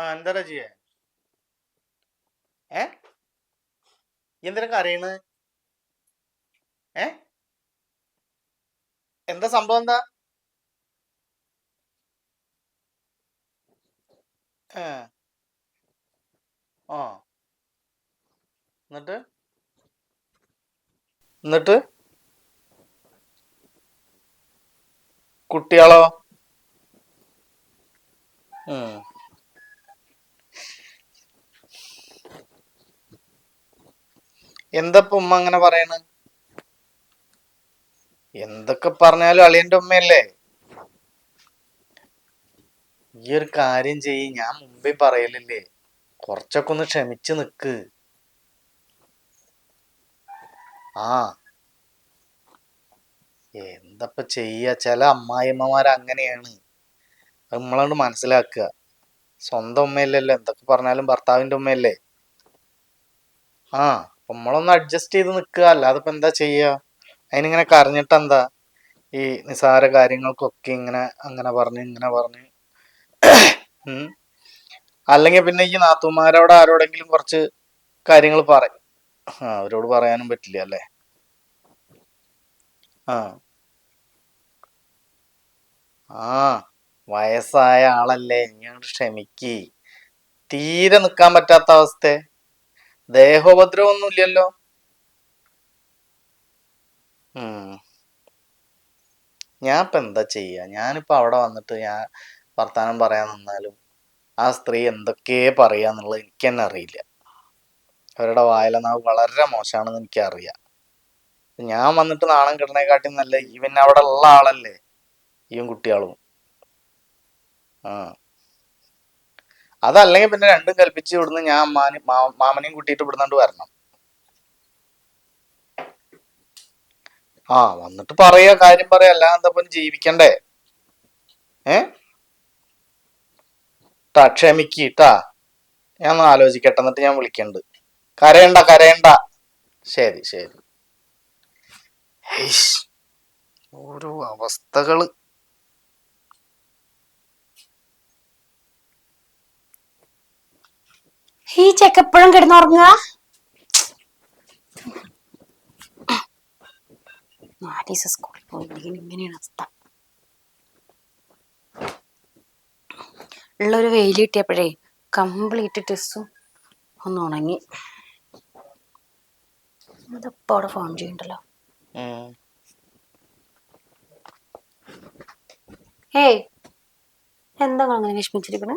ആ എന്താ ചെയ്യേ ഏ? എന്തിനൊക്കെ കരയണ് ഏ? എന്താ സംഭവം എന്താ? ഏ. ആ. എന്നിട്ട്? എന്നിട്ട്? കുട്ടികളോ? ഉം. എന്താ ഇപ്പൊ ഉമ്മ അങ്ങനെ പറയണ്? എന്തൊക്കെ പറഞ്ഞാലും അളിയന്റെ ഉമ്മയല്ലേ? ഈ ഒരു കാര്യം ചെയ്യ് ഞാൻ മുമ്പേ പറയലില്ലേ? കുറച്ചൊക്കെ ഒന്ന് ക്ഷമിച്ച് നിക്ക്. ആ. എന്തപ്പ ചെയ്യ? ചില അമ്മായിമ്മമാർ അങ്ങനെയാണ്. അത് നമ്മളോട് മനസ്സിലാക്കുക. സ്വന്തം ഉമ്മയല്ലല്ലോ. എന്തൊക്കെ പറഞ്ഞാലും ഭർത്താവിന്റെ ഉമ്മയല്ലേ? ആ. നമ്മളൊന്ന് അഡ്ജസ്റ്റ് ചെയ്ത് നിൽക്കുക. അല്ലാതെ ഇപ്പൊ എന്താ ചെയ്യുക? അതിനിങ്ങനെ കരഞ്ഞിട്ട് എന്താ ഈ നിസാര കാര്യങ്ങൾക്കൊക്കെ ഇങ്ങനെ അങ്ങനെ പറഞ്ഞ് ഇങ്ങനെ പറഞ്ഞ്. അല്ലെങ്കിൽ പിന്നെ ഈ നാത്തുമാരോട് ആരോടെങ്കിലും കുറച്ച് കാര്യങ്ങൾ പറയും. ആ അവരോട് പറയാനും പറ്റില്ല അല്ലേ? ആ. ആ വയസ്സായ ആളല്ലേ ഞാൻ ക്ഷമിക്ക്. തീരെ നിൽക്കാൻ പറ്റാത്ത അവസ്ഥ. ഉം. ഞാൻ ഇപ്പൊ എന്താ ചെയ്യാ? ഞാനിപ്പോ അവിടെ വന്നിട്ട് ഞാൻ വർത്താനം പറയാൻ നിന്നാലും ആ സ്ത്രീ എന്തൊക്കെ പറയാന്നുള്ളത് എനിക്ക് തന്നെ അറിയില്ല. അവരുടെ വായലനാവ് വളരെ മോശമാണെന്ന് എനിക്കറിയാം. ഞാൻ വന്നിട്ട് നാണം കിടണേക്കാട്ടി നല്ല ഇവൻ അവിടെ ഉള്ള ആളല്ലേ? ഇവൻ കുട്ടികളും. ആ. അതല്ലെങ്കിൽ പിന്നെ രണ്ടും കൽപ്പിച്ച് ഇവിടുന്ന് ഞാൻ മാമനെയും കൂട്ടിയിട്ട് ഇവിടുന്നോണ്ട് വരണം. ആ വന്നിട്ട് പറയാ കാര്യം പറയാ അല്ലാതെ ജീവിക്കണ്ടേ? ഏ? ട്ടാ ക്ഷമിക്ക് ട്ടാ ഞാൻ ഒന്ന് ആലോചിക്കട്ടെ എന്നിട്ട് ഞാൻ വിളിക്കണ്ട്. കരയണ്ട കരയണ്ട. ശരി ശരി. ഓരോ അവസ്ഥകൾ. ഈ ചെക്കപ്പഴും കിടന്നുറങ്ങുക. നാലീസ സ്കൂളിൽ പോയില്ലെങ്കിൽ ഇങ്ങനെയാണ് അവസ്ഥ. ഉള്ളൊരു വെയിൽ കിട്ടിയപ്പോഴേ കംപ്ലീറ്റ് ഡ്രസ്സും ഒന്ന് ഉണങ്ങി. അതപ്പോ അവിടെ ഫോൺ ചെയ്യണ്ടല്ലോ. ഏയ് എന്താ അങ്ങനെ വിഷമിച്ചിരിക്കണേ?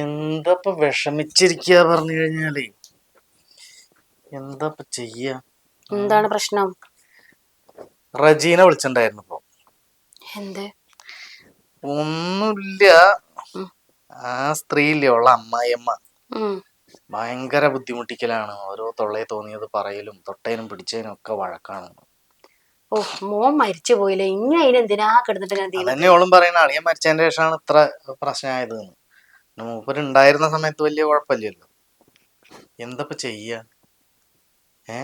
എന്താ വിഷമിച്ചിരിക്ക വിഷമിച്ചിരിക്കുക പറഞ്ഞു കഴിഞ്ഞാലേ? എന്താ ചെയ്യ? എന്താണ് പ്രശ്നം? റജീന വിളിച്ചിണ്ടായിരുന്നു ഇപ്പൊ എന്ത് ഒന്നുമില്ല ആ സ്ത്രീ ഇല്ലേ ഉള്ള അമ്മായിയമ്മ. ഭയങ്കര ബുദ്ധിമുട്ടിക്കലാണ്. ഓരോ തൊള്ളയെ തോന്നിയത് പറയലും തൊട്ടേനും പിടിച്ചതിനും ഒക്കെ വഴക്കാണ്. ഓ മോൻ മരിച്ചു പോയില്ലേ? ഇനി അതിനെന്തിനാ കിടന്നിട്ട് ഞാൻ അതന്നെ ഓളും പറയുന്ന. അളിയൻ മരിച്ചതിന്റെ ശേഷമാണ് ഇത്ര പ്രശ്നമായത് ഉണ്ടായിരുന്ന സമയത്ത് വലിയ കുഴപ്പമില്ലല്ലോ. എന്തപ്പോ ചെയ്യ? ഏ?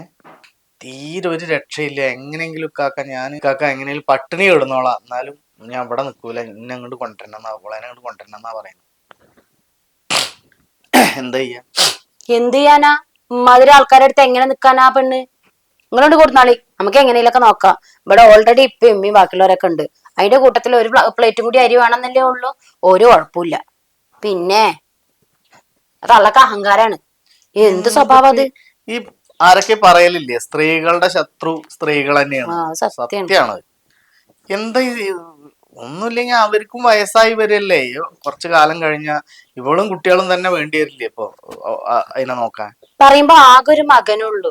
തീരെ ഒരു രക്ഷയില്ല. എങ്ങനെയെങ്കിലും കാക്ക ഞാൻ കാക്ക എങ്ങനെയെങ്കിലും പട്ടിണി ഇടുന്നോളാം എന്നാലും ഞാൻ ഇവിടെ നിൽക്കൂല ഇന്നെ അങ്ങോട്ട് കൊണ്ടുവരണമെന്നാ അവളെ അങ്ങോട്ട് കൊണ്ടുവരണമെന്നാ പറയുന്നത്. എന്താ ചെയ്യാ? എന്ത് ചെയ്യാനാ? ഉമ്മാതിരി ആൾക്കാരുടെ അടുത്ത് എങ്ങനെ നിക്കാനാ പെണ്ണ്? നിങ്ങളോട് കൊടുത്താളി നമുക്ക് എങ്ങനെയൊക്കെ നോക്കാം. ഇവിടെ ഓൾറെഡി ഇപ്പൊ എമ്മയും ബാക്കിയുള്ളവരൊക്കെ ഉണ്ട്. അതിന്റെ കൂട്ടത്തിൽ ഒരു പ്ലേറ്റും കൂടി അരി വേണമെന്നല്ലേ ഉള്ളൂ. ഒരു കുഴപ്പമില്ല പിന്നെ അതല്ലൊക്കെ അഹങ്കാരാണ്. എന്ത് സ്വഭാവം അത്? ഈ ആരൊക്കെ പറയലില്ലേ? സ്ത്രീകളുടെ ശത്രു സ്ത്രീകൾ തന്നെയാണ്. എന്താ ഒന്നുമില്ലെങ്കിൽ അവർക്കും വയസ്സായി വരല്ലേ? കുറച്ചു കാലം കഴിഞ്ഞ ഇവളും കുട്ടികളും തന്നെ വേണ്ടി വരില്ലേ ഇപ്പൊ? അതിനെ നോക്കാൻ. പറയുമ്പോ ആകെ ഒരു മകനുള്ളൂ.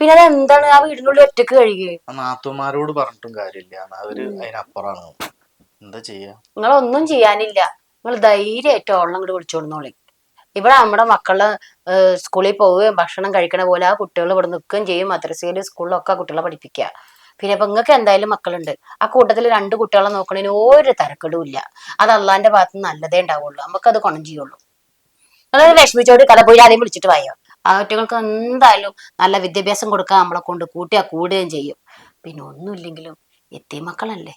പിന്നെ അത് എന്താണ്? ആ വീടിനുള്ളിൽ ഒറ്റയ്ക്ക് കഴിയുക നാത്തുമാരോട് പറഞ്ഞിട്ടും കാര്യമില്ല. അവർ അതിനപ്പുറമാണ്. എന്താ ചെയ്യാ? നിങ്ങളൊന്നും ചെയ്യാനില്ല. നിങ്ങൾ ധൈര്യമായിട്ട് ഓളം അങ്ങോട്ട് വിളിച്ചോടുന്നോളി ഇവിടെ നമ്മുടെ മക്കൾ സ്കൂളിൽ പോവുകയും ഭക്ഷണം കഴിക്കണ പോലെ ആ കുട്ടികൾ ഇവിടെ നിൽക്കുകയും ചെയ്യും. മദ്രസയിൽ സ്കൂളിലൊക്കെ കുട്ടികളെ പഠിപ്പിക്കുക. പിന്നെ ഇപ്പൊ നിങ്ങൾക്ക് എന്തായാലും മക്കളുണ്ട്. ആ കൂട്ടത്തിൽ രണ്ട് കുട്ടികളെ നോക്കണതിന് ഒരു തരക്കെടും ഇല്ല. അത് അള്ളാന്റെ ഭാഗത്ത് നല്ലതേ ഉണ്ടാവുള്ളൂ. നമുക്കത് ഗുണം ചെയ്യുള്ളൂ. നിങ്ങൾ വിഷമിച്ചോട് കഥ പോയി ആദ്യം വിളിച്ചിട്ട് വായോ? ആ കുട്ടികൾക്ക് എന്തായാലും നല്ല വിദ്യാഭ്യാസം കൊടുക്കാൻ നമ്മളെ കൊണ്ട് കൂട്ടിയാ കൂടുകയും ചെയ്യും. പിന്നെ ഒന്നുമില്ലെങ്കിലും എത്തിയ മക്കളല്ലേ?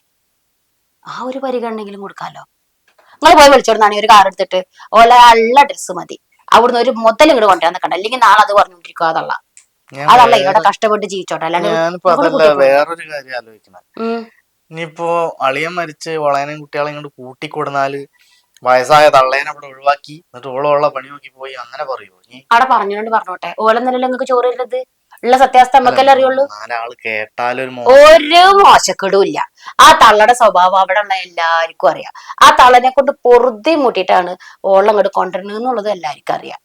ആ ഒരു പരിഗണനെങ്കിലും കൊടുക്കാലോ? നിങ്ങൾ പോയി വിളിച്ചോടുന്നാണ് ഒരു കാർ എടുത്തിട്ട്. ഓല ഉള്ള ഡ്രസ്സ് മതി. അവിടുന്ന് ഒരു മുതൽ ഇങ്ങോട്ട് കൊണ്ടുവരാൻ നിൽക്കണ്ട അല്ലെങ്കിൽ നാളെ അത് പറഞ്ഞോണ്ടിരിക്കും അതല്ല. അതല്ല ഇവിടെ കഷ്ടപ്പെട്ട് ജീവിച്ചോട്ടെ. അല്ലാണ്ട്. വേറൊരു കാര്യം ആലോചിക്കണം. ഇനിയിപ്പോ അളിയൻ മരിച്ച് വളയനും കുട്ടികളെ ഇങ്ങോട്ട് കൂട്ടിക്കൊടുന്നാൽ വയസ്സായ തള്ളേനെ അവിടെ ഒഴിവാക്കി എന്നിട്ട് ഓളമുള്ള പണി നോക്കി പോയി അങ്ങനെ പറയുമോ അവിടെ പറഞ്ഞോണ്ട് പറഞ്ഞോട്ടെ. ഓലെന്നല്ലോ നിങ്ങൾക്ക് ചോറ് തരുന്നത്? ഉള്ള സത്യാവസ്ഥ നമുക്കല്ലേ അറിയുള്ളൂ? ഒരു മോശക്കെടും ഇല്ല ആ തള്ളയുടെ സ്വഭാവം അവിടെ ഉള്ള എല്ലാവർക്കും അറിയാം. ആ തള്ളനെ കൊണ്ട് പൊറുതി മുട്ടിയിട്ടാണ് ഓളം അങ്ങോട്ട് കൊണ്ടുവരുന്നത് എന്നുള്ളത് എല്ലാവർക്കും അറിയാം.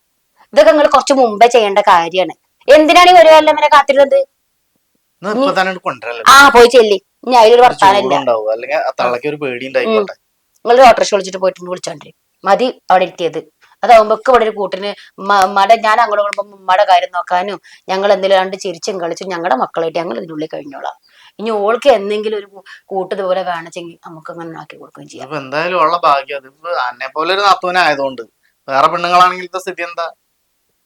ഇതൊക്കെ നിങ്ങൾ കുറച്ച് മുമ്പേ ചെയ്യേണ്ട കാര്യമാണ്. എന്തിനാണ് ഈ ഒരു കൊല്ലം വരെ കാത്തിരുന്നത്? ആ പോയി ചെല്ലി. ഇനി അതിലൊരു വർത്താനമില്ല നിങ്ങൾ ഓട്ടോറിക്ഷ വിളിച്ചിട്ട് പോയിട്ടുണ്ട് വിളിച്ചോണ്ടിരി. മതി അവിടെ എത്തിയത്. അതാവുമ്പോ ഒക്കെ ഇവിടെ ഒരു കൂട്ടിന് മട ഞാൻ അങ്ങോട്ട് പോകുമ്പോ മട കാര്യം നോക്കാനും ഞങ്ങൾ എന്തെങ്കിലും രണ്ട് ചിരിച്ചും കളിച്ചും ഞങ്ങളുടെ മക്കളായിട്ട് ഞങ്ങൾ ഇതിനുള്ളിൽ കഴിഞ്ഞോളാം. ഇനി ഓൾക്ക് എന്തെങ്കിലും ഒരു കൂട്ടത് പോലെ കാണിച്ചെങ്കിൽ നമുക്ക് അങ്ങനെ ആക്കി കൊടുക്കുകയും ചെയ്യാം. അപ്പൊ എന്തായാലും ഉള്ള ഭാഗ്യം. അതിപ്പോ എന്നെ പോലെ ഒരു നാത്തൂനായതുകൊണ്ട് വേറെ പെണ്ണുങ്ങളാണെങ്കിൽ സ്ഥിതി എന്താ?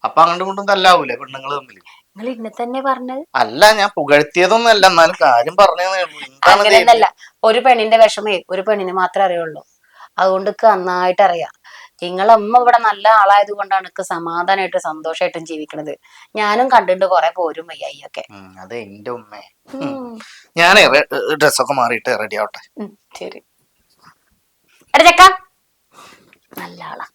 അപ്പൊ അങ്ങോട്ടും കൊണ്ടും തല്ലാവൂലേ പെണ്ണുങ്ങൾ തമ്മിൽ നിങ്ങൾ ഇന്നെ തന്നെ പറഞ്ഞത്? അല്ല ഞാൻ പുകഴ്ത്തിയതൊന്നും അല്ല. എന്നാലും കാര്യം പറഞ്ഞതേ ഉള്ളൂ എന്താണ് ഇത്? അങ്ങനെയൊന്നല്ല ഒരു പെണ്ണിന്റെ വിഷമേ ഒരു പെണ്ണിന് മാത്രമേ അറിയുള്ളൂ. അതുകൊണ്ട് നന്നായിട്ട് അറിയാം. നിങ്ങളെ അമ്മ ഇവിടെ നല്ല ആളായത് കൊണ്ടാണ് ഇക്ക് സമാധാനമായിട്ടും സന്തോഷമായിട്ടും ജീവിക്കണത്. ഞാനും കണ്ടിട്ട് കുറെ പോരും വയ്യായിയൊക്കെ അത് എന്റെ ഉമ്മേ. ഞാൻ ഡ്രസ്സൊക്കെ മാറിയിട്ട് റെഡി ആവട്ടെ. ശരി. എടാ ചക്ക. നല്ല ആളാ.